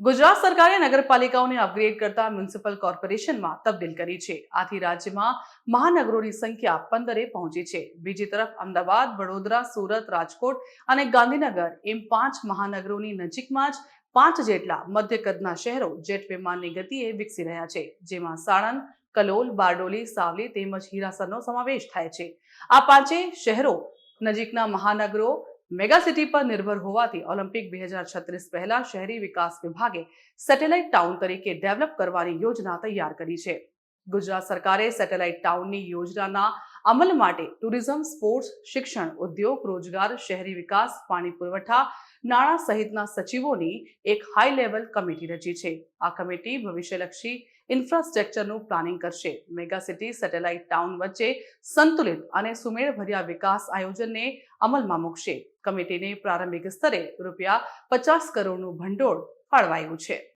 ગુજરાત સરકારે નગરપાલિકાઓને અપગ્રેડ કરતા મ્યુનિસિપલ કોર્પોરેશનમાં તબદીલ કરી છે. આથી રાજ્યમાં મહાનગરોની સંખ્યા પંદરે પહોંચી છે. બીજી તરફ અમદાવાદ, વડોદરા, સુરત, રાજકોટ અને ગાંધીનગર એમ પાંચ મહાનગરોની નજીકમાં જ પાંચ જેટલા મધ્ય કદના શહેરો જેટ વિમાનની ગતિએ વિકસી રહ્યા છે, જેમાં સાણંદ, કલોલ, બારડોલી, સાવલી તેમજ હીરાસરનો સમાવેશ થાય છે. આ પાંચે શહેરો નજીકના મહાનગરો મેગા સિટી પર નિર્ભર હોવાથી ઓલિમ્પિક બે હજાર છત્રીસ પહેલા શહેરી વિકાસ વિભાગે સેટેલાઇટ ટાઉન તરીકે ડેવલપ કરવાની યોજના તૈયાર કરી છે. ગુજરાત સરકારે સેટેલાઇટ ટાઉનની યોજનાના અમલ માટે ટુરિઝમ, સ્પોર્ટ્સ, શિક્ષણ, ઉદ્યોગ, રોજગાર, શહેરી વિકાસ, પાણી પુરવઠા, નાણાં સહિતના સચિવોની એક હાઈ લેવલ કમિટી રચી છે. આ કમિટી ભવિષ્યલક્ષી ઇન્ફ્રાસ્ટ્રક્ચરનું પ્લાનિંગ કરશે. મેગા સિટી સેટેલાઇટ ટાઉન વચ્ચે સંતુલિત અને સુમેળભર્યા વિકાસ આયોજનને અમલમાં મૂકશે. કમિટીને પ્રારંભિક સ્તરે રૂપિયા પચાસ કરોડનું ભંડોળ ફાળવાયું છે.